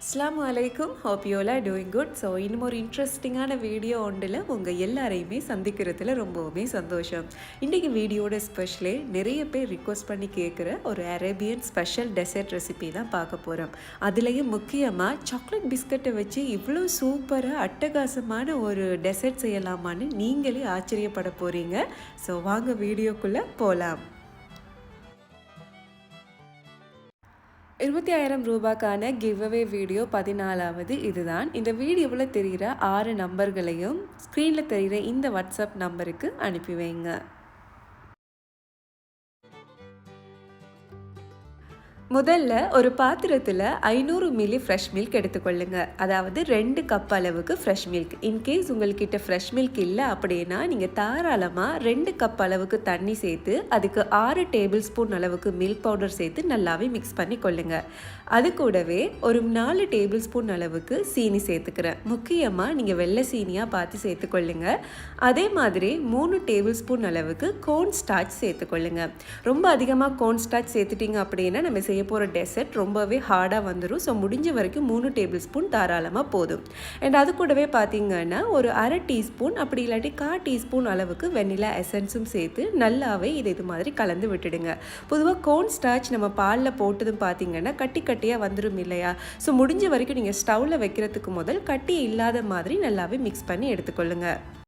அஸ்லாம் வலைக்கும் hope you all doing good so இன்னும் ஒரு இன்ட்ரெஸ்டிங்கான வீடியோ ஒன்றில் உங்கள் எல்லாரையுமே சந்திக்கிறதுல ரொம்பவுமே சந்தோஷம். இன்றைக்கி வீடியோட ஸ்பெஷலே நிறைய பேர் ரிக்வஸ்ட் பண்ணி கேட்குற ஒரு அரேபியன் ஸ்பெஷல் டெசர்ட் ரெசிபி தான் பார்க்க போகிறோம் அதுலேயும் முக்கியமாக சாக்லேட் பிஸ்கட்டை வச்சு இவ்வளோ சூப்பராக அட்டகாசமான ஒரு டெசர்ட் செய்யலாமான்னு நீங்களே ஆச்சரியப்பட போகிறீங்க ஸோ வாங்க வீடியோக்குள்ளே போகலாம் இருபத்தி ஆயிரம் ரூபாய்க்கான கிவ் அவே வீடியோ பதினாலாவது இதுதான். இந்த வீடியோவில் தெரிகிற ஆறு நம்பர்களையும் ஸ்க்ரீனில் தெரிகிற இந்த வாட்ஸ்அப் நம்பருக்கு அனுப்பி வைங்க. முதல்ல ஒரு பாத்திரத்தில் ஐநூறு மில்லி ஃப்ரெஷ் மில்க் எடுத்துக்கொள்ளுங்க. அதாவது ரெண்டு கப் அளவுக்கு ஃப்ரெஷ் மில்க் இன்கேஸ் உங்கள்கிட்ட ஃப்ரெஷ் மில்க் இல்லை அப்படின்னா நீங்கள் தாராளமாக ரெண்டு கப் அளவுக்கு தண்ணி சேர்த்து அதுக்கு ஆறு டேபிள் ஸ்பூன் அளவுக்கு மில்க் பவுடர் சேர்த்து நல்லாவே மிக்ஸ் பண்ணி கொள்ளுங்க. அது கூடவே ஒரு நாலு டேபிள் ஸ்பூன் அளவுக்கு சீனி சேர்த்துக்கிறேன். முக்கியமாக நீங்கள் வெள்ளை சீனியாக பார்த்து சேர்த்துக்கொள்ளுங்க. அதே மாதிரி மூணு டேபிள் ஸ்பூன் அளவுக்கு கோன் ஸ்டார்ச் சேர்த்துக்கொள்ளுங்க. ரொம்ப அதிகமாக கோன் ஸ்டார்ச் சேர்த்துட்டிங்க அப்படின்னா நம்ம செய்ய போகிற டெசர்ட் ரொம்பவே ஹார்டாக வந்துடும் ஸோ முடிஞ்ச வரைக்கும் மூணு டேபிள் ஸ்பூன் தாராளமாக போதும். அண்ட் அது கூடவே பார்த்தீங்கன்னா ஒரு அரை டீஸ்பூன் அப்படி இல்லாட்டி கா டீஸ்பூன் அளவுக்கு வெண்ணிலா எசன்ஸும் சேர்த்து நல்லாவே இதை இது மாதிரி கலந்து விட்டுடுங்க. பொதுவாக கோன் ஸ்டார்ச் நம்ம பாலில் போட்டதும் பார்த்தீங்கன்னா கட்டி கட்டியாக வந்துடும் இல்லையா? ஸோ முடிஞ்ச வரைக்கும் நீங்கள் ஸ்டவ்வில் வைக்கிறதுக்கு முதல் கட்டி இல்லாத மாதிரி நல்லாவே மிக்ஸ் பண்ணி எடுத்துக்கொள்ளுங்கள்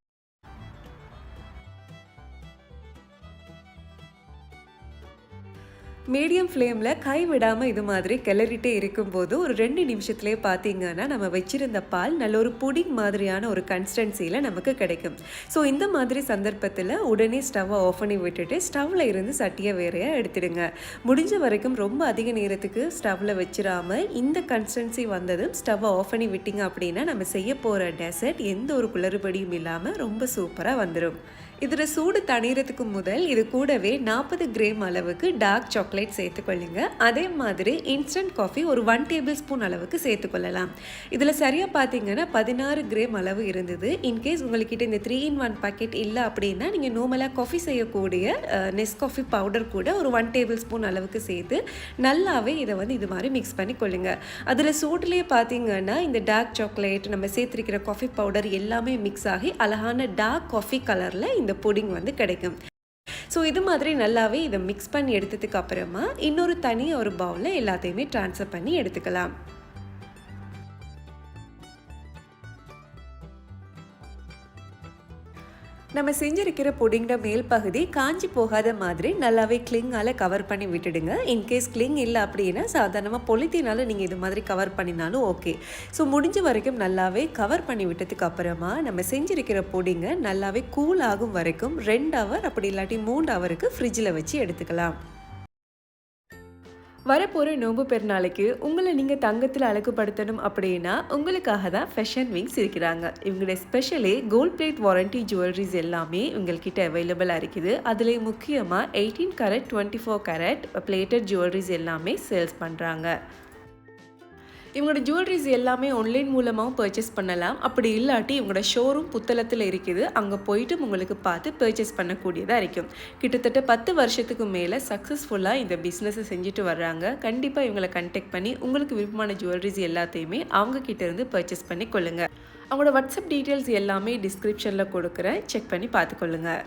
மீடியம் ஃப்ளேமில் கை விடாமல் இது மாதிரி கிளறிட்டே இருக்கும்போது ஒரு ரெண்டு நிமிஷத்துலேயே பார்த்தீங்கன்னா நம்ம வச்சிருந்த பால் நல்ல ஒரு புடிங் மாதிரியான ஒரு கன்சிஸ்டன்சியில் நமக்கு கிடைக்கும். ஸோ இந்த மாதிரி சந்தர்ப்பத்தில் உடனே ஸ்டவ்வை ஆஃப் பண்ணி விட்டுட்டு ஸ்டவ்வில் இருந்து சட்டியை வேறையாக எடுத்துடுங்க. முடிஞ்ச வரைக்கும் ரொம்ப அதிக நேரத்துக்கு ஸ்டவ்வில் வச்சிடாம இந்த கன்சிஸ்டன்சி வந்ததும் ஸ்டவ்வை ஆஃப் பண்ணி விட்டிங்க அப்படின்னா நம்ம செய்ய போகிற டெசர்ட் எந்த ஒரு குளறுபடியும் இல்லாமல் ரொம்ப சூப்பராக வந்துடும் இதில் சூடு தணிகிறதுக்கு முதல் இது கூடவே நாற்பது கிராம் அளவுக்கு டார்க் சாக்லேட் சேர்த்துக்கொள்ளுங்க அதே மாதிரி இன்ஸ்டன்ட் காஃபி ஒரு ஒன் டேபிள் ஸ்பூன் அளவுக்கு சேர்த்துக்கொள்ளலாம் இதில் சரியாக பார்த்தீங்கன்னா பதினாறு கிராம் அளவு இருந்தது. இன்கேஸ் உங்கள்கிட்ட இந்த த்ரீ இன் ஒன் பாக்கெட் இல்லை அப்படின்னா நீங்கள் நார்மலாக காஃபி செய்யக்கூடிய நெஸ் காஃபி பவுடர் கூட ஒரு ஒன் டேபிள் ஸ்பூன் அளவுக்கு சேர்த்து நல்லாவே இதை வந்து இது மாதிரி மிக்ஸ் பண்ணி கொள்ளுங்க. அதில் சூட்லேயே பார்த்தீங்கன்னா இந்த டார்க் சாக்லேட் நம்ம சேர்த்துருக்கிற காஃபி பவுடர் எல்லாமே மிக்ஸ் ஆகி அழகான டார்க் காஃபி கலரில் இந்த புடிங் வந்து கிடைக்கும். ஸோ இது மாதிரி நல்லாவே இதை மிக்ஸ் பண்ணி எடுத்ததுக்கு அப்புறமா இன்னொரு தனி ஒரு பவுலில் எல்லாத்தையுமே ட்ரான்ஸ்ஃபர் பண்ணி எடுத்துக்கலாம். நம்ம செஞ்சிருக்கிற புடிங்கிற மேல் பகுதி காஞ்சி போகாத மாதிரி நல்லாவே கிளிங்கால் கவர் பண்ணி விட்டுடுங்க. இன்கேஸ் கிளிங் இல்லை அப்படின்னா சாதாரணமாக பொலித்தினால நீங்கள் இது மாதிரி கவர் பண்ணினாலும் ஓகே ஸோ முடிஞ்ச வரைக்கும் நல்லாவே கவர் பண்ணி விட்டதுக்கு அப்புறமா நம்ம செஞ்சிருக்கிற புடிங்க நல்லாவே கூல் ஆகும் வரைக்கும் ரெண்டு ஹவர் அப்படி இல்லாட்டி மூணு ஹவருக்கு ஃப்ரிட்ஜில் வச்சு எடுத்துக்கலாம். வரப்போகிற நோம்பு பெருநாளைக்கு உங்களை நீங்கள் தங்கத்தில் அழகுபடுத்தணும் அப்படின்னா உங்களுக்காக தான் ஃபேஷன் விங்ஸ் இருக்கிறாங்க. இவங்களுடைய ஸ்பெஷலே கோல்ட் பிளேட் வாரண்டி ஜுவல்லரிஸ் எல்லாமே உங்கள்கிட்ட அவைலபிளாக இருக்குது. அதில் முக்கியமாக eighteen carat twenty four carat plated jewelleries எல்லாமே சேல்ஸ் பண்ணுறாங்க இவங்களோட ஜுவல்லரிஸ் எல்லாமே ஆன்லைன் மூலமாகவும் பர்ச்சேஸ் பண்ணலாம். அப்படி இல்லாட்டி இவங்களோட ஷோரூம் புத்தளத்தில் இருக்குது. அங்கே போயிட்டு உங்களுக்கு பார்த்து பர்ச்சேஸ் பண்ணக்கூடியதாக இருக்கும். கிட்டத்தட்ட பத்து வருஷத்துக்கு மேலே சக்ஸஸ்ஃபுல்லாக இந்த பிஸ்னஸை செஞ்சுட்டு வர்றாங்க. கண்டிப்பாக இவங்களை கண்டெக்ட் பண்ணி உங்களுக்கு விருப்பமான ஜுவல்லரிஸ் எல்லாத்தையுமே அவங்க கிட்டேருந்து பர்ச்சேஸ் பண்ணி கொள்ளுங்கள் அவங்களோட வாட்ஸ்அப் டீட்டெயில்ஸ் எல்லாமே டிஸ்கிரிப்ஷனில் கொடுக்குறேன். செக் பண்ணி பார்த்துக்கொள்ளுங்கள்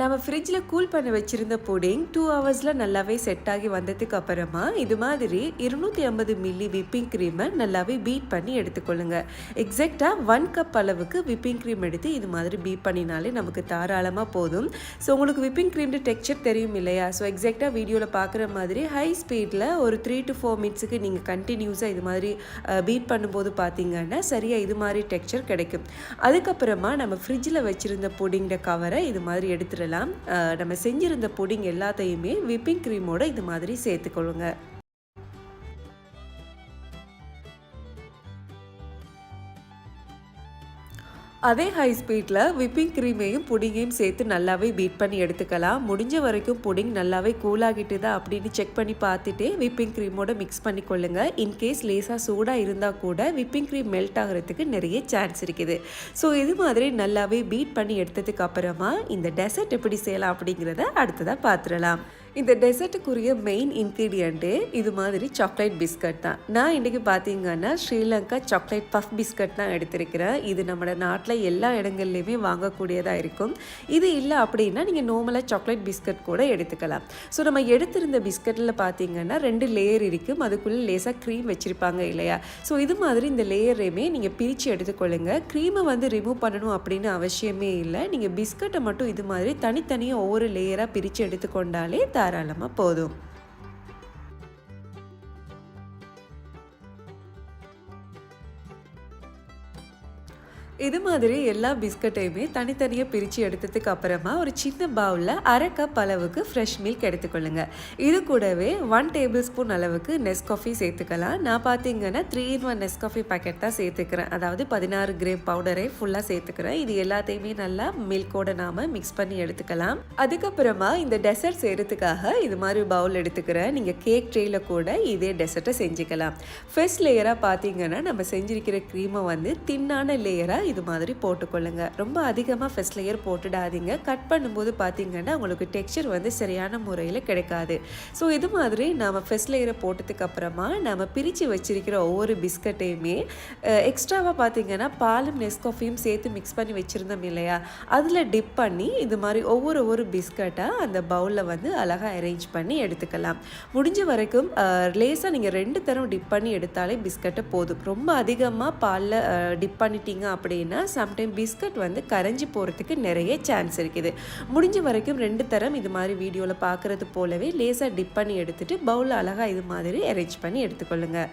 நம்ம ஃப்ரிட்ஜில் கூல் பண்ணி வச்சுருந்த புடிங் டூ ஹவர்ஸில் நல்லாவே செட் ஆகி வந்ததுக்கு அப்புறமா இது மாதிரி இருநூற்றி ஐம்பது மில்லி விப்பிங் க்ரீமை நல்லாவே பீட் பண்ணி எடுத்துக்கொள்ளுங்க. எக்ஸாக்டாக ஒன் கப் அளவுக்கு விப்பிங் க்ரீம் எடுத்து இது மாதிரி பீட் பண்ணினாலே நமக்கு தாராளமாக போதும். ஸோ உங்களுக்கு விப்பிங் க்ரீம்டு டெக்ஸ்சர் தெரியும் இல்லையா? ஸோ எக்ஸாக்டாக வீடியோவில் பார்க்குற மாதிரி ஹை ஸ்பீடில் ஒரு த்ரீ டு ஃபோர் மினிட்ஸுக்கு நீங்கள் கண்டினியூஸாக இது மாதிரி பீட் பண்ணும்போது பார்த்தீங்கன்னா சரியாக இது மாதிரி டெக்ஸ்சர் கிடைக்கும். அதுக்கப்புறமா நம்ம ஃப்ரிட்ஜில் வச்சுருந்த புடிங்கிற கவரை இது மாதிரி எடுத்துகிட்டு விட்டுடலாம் நம்ம செஞ்சுருந்த புடிங் எல்லாத்தையுமே விப்பிங் க்ரீமோட இது மாதிரி சேர்த்துக்கொள்ளுங்க. அதே ஹை ஸ்பீடில் விப்பிங் க்ரீமையும் புடிங்கையும் சேர்த்து நல்லாவே பீட் பண்ணி எடுத்துக்கலாம். முடிஞ்ச வரைக்கும் புடிங் நல்லாவே கூலாகிட்டுதா அப்படின்னு செக் பண்ணி பார்த்துட்டு விப்பிங் க்ரீமோட மிக்ஸ் பண்ணி கொள்ளுங்க இன்கேஸ் லேசாக சூடாக இருந்தால் கூட விப்பிங் க்ரீம் மெல்ட் ஆகிறதுக்கு நிறைய சான்ஸ் இருக்குது. ஸோ இது மாதிரி நல்லாவே பீட் பண்ணி எடுத்ததுக்கு அப்புறமா இந்த டெசர்ட் எப்படி செய்யலாம் அப்படிங்கிறத அடுத்ததாக பார்த்துடலாம். இந்த டெசர்ட்டுக்குரிய மெயின் இன்க்ரீடியண்ட்டே இது மாதிரி சாக்லேட் பிஸ்கட் தான். நான் இன்றைக்கி பார்த்தீங்கன்னா ஸ்ரீலங்கா சாக்லேட் பஃப் பிஸ்கட் தான் எடுத்திருக்கிறேன். இது நம்ம நாட்டில் எல்லா இடங்கள்லையுமே வாங்கக்கூடியதாக இருக்கும். இது இல்லை அப்படின்னா நீங்கள் நார்மலாக சாக்லேட் பிஸ்கட் கூட எடுத்துக்கலாம். ஸோ நம்ம எடுத்திருந்த பிஸ்கட்டில் பார்த்தீங்கன்னா ரெண்டு லேயர் இருக்கும். அதுக்குள்ளே லேசாக க்ரீம் வச்சுருப்பாங்க இல்லையா? ஸோ இது மாதிரி இந்த லேயரையுமே நீங்கள் பிரித்து எடுத்துக்கொள்ளுங்க. க்ரீமை வந்து ரிமூவ் பண்ணணும் அப்படின்னு அவசியமே இல்லை. நீங்கள் பிஸ்கட்டை மட்டும் இது மாதிரி தனித்தனியாக ஒவ்வொரு லேயராக பிரித்து எடுத்துக்கொண்டாலே தாராளமாக போதும். இது மாதிரி எல்லா பிஸ்கட்டையுமே தனித்தனியாக பிரித்து எடுத்ததுக்கு அப்புறமா ஒரு சின்ன பவுலில் அரை கப் அளவுக்கு ஃப்ரெஷ் மில்க் எடுத்துக்கொள்ளுங்க. இது கூடவே ஒன் டேபிள் ஸ்பூன் அளவுக்கு நெஸ்காஃபி சேர்த்துக்கலாம். நான் பார்த்தீங்கன்னா three in one Nescafe packet தான் சேர்த்துக்கிறேன். அதாவது பதினாறு கிரேம் பவுடரை ஃபுல்லாக சேர்த்துக்கிறேன். இது எல்லாத்தையுமே நல்லா மில்கோட நாம் மிக்ஸ் பண்ணி எடுத்துக்கலாம். அதுக்கப்புறமா இந்த டெசர்ட் செய்கிறதுக்காக இது மாதிரி பவுல் எடுத்துக்கிறேன். நீங்கள் கேக் ட்ரேயில் கூட இதே டெசர்ட்டை செஞ்சுக்கலாம். ஃபர்ஸ்ட் லேயராக பார்த்தீங்கன்னா நம்ம செஞ்சிருக்கிற க்ரீமை வந்து தின்னான லேயராக இது மாதிரி போட்டுக்கொள்ளுங்க. ரொம்ப அதிகமாக ஃபஸ்ட் லேயர் போட்டுடாதீங்க. கட் பண்ணும்போது பார்த்தீங்கன்னா உங்களுக்கு டெக்ஸ்சர் வந்து சரியான முறையில் கிடைக்காது. ஸோ இது மாதிரி நாம் ஃபஸ்ட் லேயரை போட்டதுக்கு அப்புறமா நம்ம பிரித்து வச்சிருக்கிற ஒவ்வொரு பிஸ்கட்டையுமே எக்ஸ்ட்ராவாக பார்த்தீங்கன்னா பாலும் நெஸ்காஃபியும் சேர்த்து மிக்ஸ் பண்ணி வச்சுருந்தோம் இல்லையா? அதில் டிப் பண்ணி இது மாதிரி ஒவ்வொரு ஒவ்வொரு பிஸ்கட்டாக அந்த பவுலில் வந்து அழகாக அரேஞ்ச் பண்ணி எடுத்துக்கலாம். முடிஞ்ச வரைக்கும் லேசாக நீங்கள் ரெண்டு தரம் டிப் பண்ணி எடுத்தாலே பிஸ்கட்டை போதும். ரொம்ப அதிகமாக பாலில் டிப் பண்ணிட்டீங்க அப்படி அப்படின்னா சம்டைம் பிஸ்கட் வந்து கரைஞ்சி போகிறதுக்கு நிறைய சான்ஸ் இருக்குது. முடிஞ்ச வரைக்கும் ரெண்டு தரம் இது மாதிரி வீடியோவில் பார்க்குறது போலவே லேசாக டிப் பண்ணி எடுத்துகிட்டு பவுலில் அழகாக இது மாதிரி அரேஞ்ச் பண்ணி எடுத்துக்கொள்ளுங்கள்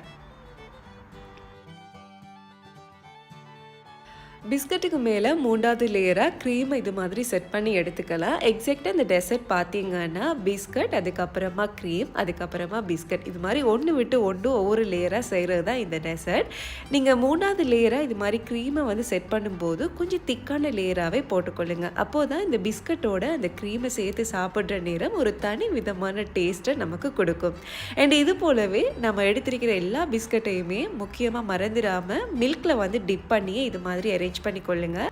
பிஸ்கட்டுக்கு மேலே மூன்றாவது லேயராக க்ரீமை இது மாதிரி செட் பண்ணி எடுத்துக்கலாம். எக்ஸாக்டாக இந்த டெசர்ட் பார்த்தீங்கன்னா பிஸ்கட் அதுக்கப்புறமா க்ரீம் அதுக்கப்புறமா பிஸ்கட். இது மாதிரி ஒன்று விட்டு ஒன்று ஒவ்வொரு லேயராக செய்கிறது தான் இந்த டெசர்ட் நீங்கள் மூணாவது லேயராக இது மாதிரி க்ரீமை வந்து செட் பண்ணும்போது கொஞ்சம் திக்கான லேயராகவே போட்டுக்கொள்ளுங்க. அப்போ தான் இந்த பிஸ்கட்டோட அந்த க்ரீமை சேர்த்து சாப்பிட்ற நேரம் ஒரு தனி விதமான டேஸ்ட்டை நமக்கு கொடுக்கும். அண்ட் இது போலவே நம்ம எடுத்திருக்கிற எல்லா பிஸ்கட்டையுமே முக்கியமாக மறந்துடாமல் மில்கில் வந்து டிப் பண்ணியே இது மாதிரி அரேஞ்ச் பண்ணி கொள்ளுங்கள்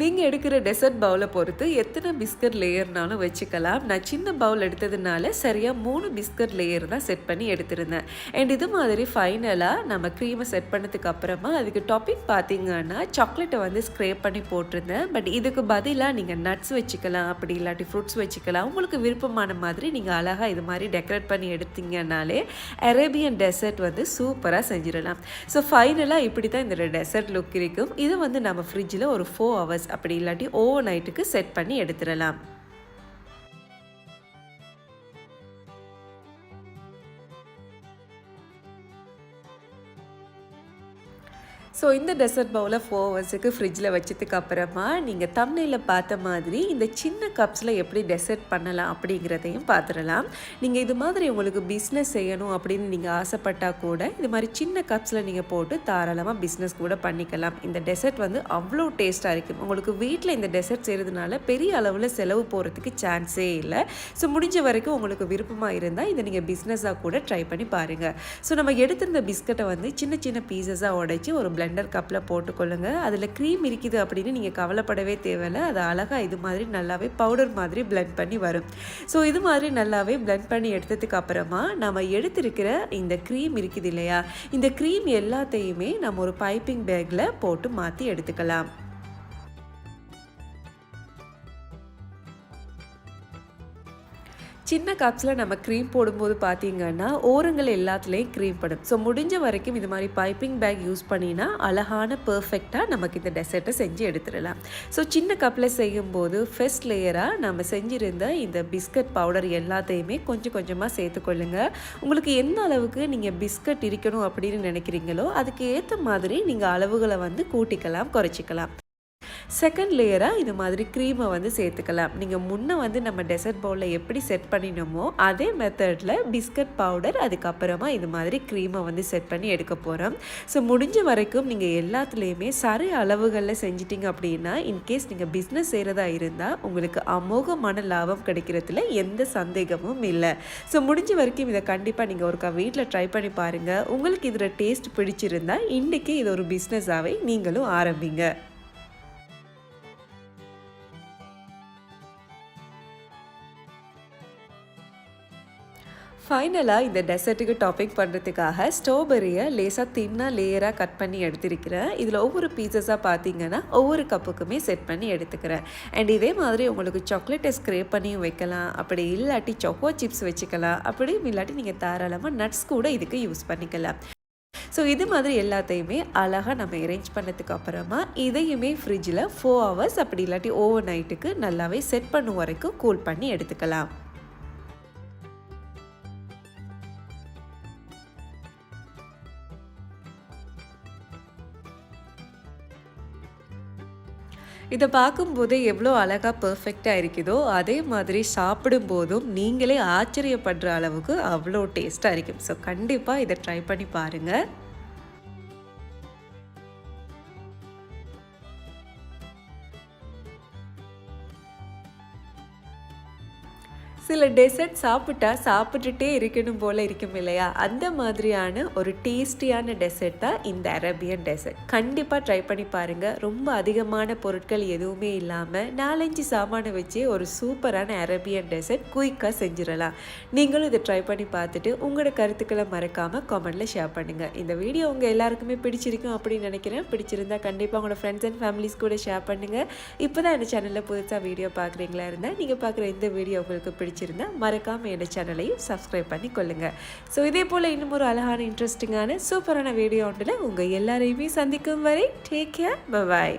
நீங்கள் எடுக்கிற டெசர்ட் பவுலை பொறுத்து எத்தனை பிஸ்கட் லேயர்னாலும் வச்சுக்கலாம். நான் சின்ன பவுல் எடுத்ததுனால சரியாக மூணு பிஸ்கட் லேயர் தான் செட் பண்ணி எடுத்திருந்தேன். அண்ட் இது மாதிரி ஃபைனலாக நம்ம க்ரீமை செட் பண்ணதுக்கு அப்புறமா அதுக்கு டாப்பிக் பார்த்தீங்கன்னா சாக்லேட்டை வந்து ஸ்க்ரேப் பண்ணி போட்டிருந்தேன். பட் இதுக்கு பதிலாக நீங்கள் நட்ஸ் வச்சுக்கலாம் அப்படி இல்லாட்டி ஃப்ரூட்ஸ் வச்சுக்கலாம். உங்களுக்கு விருப்பமான மாதிரி நீங்கள் அழகாக இது மாதிரி டெக்கரேட் பண்ணி எடுத்தீங்கன்னாலே அரேபியன் டெசர்ட் வந்து சூப்பராக செஞ்சிடலாம். ஸோ ஃபைனலாக இப்படி தான் இந்த டெசர்ட் லுக் இருக்கும். இது வந்து நம்ம ஃப்ரிட்ஜில் ஒரு ஃபோர் ஹவர்ஸ் அப்படி இல்லாட்டி ஓவர் நைட்டுக்கு செட் பண்ணி எடுத்துடலாம். ஸோ இந்த டெசர்ட் பவுலை ஃபோர் ஹவர்ஸுக்கு ஃப்ரிட்ஜில் வச்சதுக்கு அப்புறமா நீங்கள் தம்னையில் பார்த்த மாதிரி இந்த சின்ன கப்ஸில் எப்படி டெசர்ட் பண்ணலாம் அப்படிங்கிறதையும் பார்த்துடலாம். நீங்கள் இது மாதிரி உங்களுக்கு பிஸ்னஸ் செய்யணும் அப்படின்னு நீங்கள் ஆசைப்பட்டால் கூட இது மாதிரி சின்ன கப்ஸில் நீங்கள் போட்டு தாராளமாக பிஸ்னஸ் கூட பண்ணிக்கலாம். இந்த டெசர்ட் வந்து அவ்வளோ டேஸ்ட்டாக இருக்கும் உங்களுக்கு வீட்டில் இந்த டெசர்ட் செய்கிறதுனால பெரிய அளவில் செலவு போகிறதுக்கு சான்ஸே இல்லை. ஸோ முடிஞ்ச வரைக்கும் உங்களுக்கு விருப்பமாக இருந்தால் இதை நீங்கள் பிஸ்னஸாக கூட ட்ரை பண்ணி பாருங்கள் ஸோ நம்ம எடுத்திருந்த பிஸ்கட்டை வந்து சின்ன சின்ன பீசஸாக உடைச்சி ஒரு பிளண்ட் பிளெண்டர் கப்பில் போட்டுக்கொள்ளுங்க. அதில் க்ரீம் இருக்குது அப்படின்னு நீங்கள் கவலைப்படவே தேவையில்லை. அது அழகாக இது மாதிரி நல்லாவே பவுடர் மாதிரி பிளெண்ட் பண்ணி வரும். ஸோ இது மாதிரி நல்லாவே பிளெண்ட் பண்ணி எடுத்ததுக்கு அப்புறமா நம்ம எடுத்திருக்கிற இந்த க்ரீம் இருக்குது இல்லையா? இந்த க்ரீம் எல்லாத்தையுமே நம்ம ஒரு பைப்பிங் பேக்கில் போட்டு மாற்றி எடுத்துக்கலாம். சின்ன கப்ஸில் நம்ம க்ரீம் போடும்போது பார்த்தீங்கன்னா ஓரங்கள் எல்லாத்துலேயும் க்ரீம் படும். ஸோ முடிஞ்ச வரைக்கும் இது மாதிரி பைப்பிங் பேக் யூஸ் பண்ணினா அழகான பர்ஃபெக்டாக நமக்கு இந்த டெசர்ட்டை செஞ்சு எடுத்துடலாம். ஸோ சின்ன கப்பில் செய்யும்போது ஃபஸ்ட் லேயராக நம்ம செஞ்சுருந்த இந்த பிஸ்கட் பவுடர் எல்லாத்தையுமே கொஞ்சம் கொஞ்சமாக சேர்த்துக்கொள்ளுங்க உங்களுக்கு எந்த அளவுக்கு நீங்கள் பிஸ்கட் இருக்கணும் அப்படின்னு நினைக்கிறீங்களோ அதுக்கு ஏற்ற மாதிரி நீங்கள் அளவுகளை வந்து கூட்டிக்கலாம் குறைச்சிக்கலாம். செகண்ட் லேயராக இது மாதிரி க்ரீமை வந்து சேர்த்துக்கலாம். நீங்கள் முன்னே வந்து நம்ம டெசர்ட் பவுலில் எப்படி செட் பண்ணினோமோ அதே மெத்தடில் பிஸ்கட் பவுடர் அதுக்கப்புறமா இது மாதிரி க்ரீமை வந்து செட் பண்ணி எடுக்க போகிறோம் ஸோ முடிஞ்ச வரைக்கும் நீங்கள் எல்லாத்துலேயுமே சரி அளவுகளில் செஞ்சிட்டிங்க அப்படின்னா இன்கேஸ் நீங்கள் பிஸ்னஸ் செய்கிறதா இருந்தால் உங்களுக்கு அமோகமான லாபம் கிடைக்கிறதுல எந்த சந்தேகமும் இல்லை. ஸோ முடிஞ்ச வரைக்கும் இதை கண்டிப்பாக நீங்கள் ஒருக்கா வீட்டில் ட்ரை பண்ணி பாருங்கள் உங்களுக்கு இதில் டேஸ்ட் பிடிச்சிருந்தா இன்றைக்கி இது ஒரு பிஸ்னஸாகவே நீங்களும் ஆரம்பிங்க. ஃபைனலாக இந்த டெசர்ட்டுக்கு டாப்பிக் பண்ணுறதுக்காக ஸ்ட்ராபெரியை லேசாக தின்னாக லேயராக கட் பண்ணி எடுத்திருக்கிறேன். இதில் ஒவ்வொரு பீசஸாக பார்த்தீங்கன்னா ஒவ்வொரு கப்புக்குமே செட் பண்ணி எடுத்துக்கிறேன். அண்ட் இதே மாதிரி உங்களுக்கு சாக்லேட்டை ஸ்க்ரேப் பண்ணியும் வைக்கலாம். அப்படி இல்லாட்டி சொக்கோ சிப்ஸ் வச்சுக்கலாம். அப்படியும் இல்லாட்டி நீங்கள் தாராளமாக நட்ஸ் கூட இதுக்கு யூஸ் பண்ணிக்கலாம். ஸோ இது மாதிரி எல்லாத்தையுமே அழகாக நம்ம அரேஞ்ச் பண்ணதுக்கு அப்புறமா இதையுமே ஃப்ரிட்ஜில் ஃபோர் ஹவர்ஸ் அப்படி இல்லாட்டி ஓவர் நைட்டுக்கு நல்லாவே செட் பண்ணும் வரைக்கும் கூல் பண்ணி எடுத்துக்கலாம். இதை பார்க்கும்போது எவ்வளோ அழகாக பர்ஃபெக்டாக இருக்குதோ அதே மாதிரி சாப்பிடும்போதும் நீங்களே ஆச்சரியப்படுற அளவுக்கு அவ்வளோ டேஸ்ட்டாக இருக்கும். ஸோ கண்டிப்பாக இதை ட்ரை பண்ணி பாருங்கள் சில டெசர்ட் சாப்பிட்டா சாப்பிட்டுட்டே இருக்கணும் போல் இருக்கும் இல்லையா? அந்த மாதிரியான ஒரு டேஸ்டியான டெசர்ட் தான் இந்த அரேபியன் டெசர்ட் கண்டிப்பாக ட்ரை பண்ணி பாருங்கள் ரொம்ப அதிகமான பொருட்கள் எதுவுமே இல்லாமல் நாலஞ்சு சாமானை வச்சு ஒரு சூப்பரான அரேபியன் டெசர்ட் குயிக்காக செஞ்சிடலாம். நீங்களும் இதை ட்ரை பண்ணி பார்த்துட்டு உங்களோட கருத்துக்களை மறக்காமல் கமெண்ட்டில் ஷேர் பண்ணுங்கள் இந்த வீடியோ உங்கள் எல்லாருக்குமே பிடிச்சிருக்கும் அப்படின்னு நினைக்கிறேன். பிடிச்சிருந்தா கண்டிப்பாக உங்களோட ஃப்ரெண்ட்ஸ் அண்ட் ஃபேமிலிஸ் கூட ஷேர் பண்ணுங்கள் இப்போ தான் இந்த சேனலில் புதுசாக வீடியோ பார்க்குறீங்களா இருந்தால் நீங்கள் பார்க்குற இந்த வீடியோ உங்களுக்கு பிடிச்சிருக்கு பிடிச்சிருந்தா மறக்காமல் என்னோட சேனலையும் சப்ஸ்கிரைப் பண்ணி கொள்ளுங்கள் ஸோ இதே போல் இன்னும் ஒரு அழகான இன்ட்ரெஸ்டிங்கான சூப்பரான வீடியோ ஒன்றில் உங்கள் எல்லாரையுமே சந்திக்கும் வரை டேக் கேர் பாய்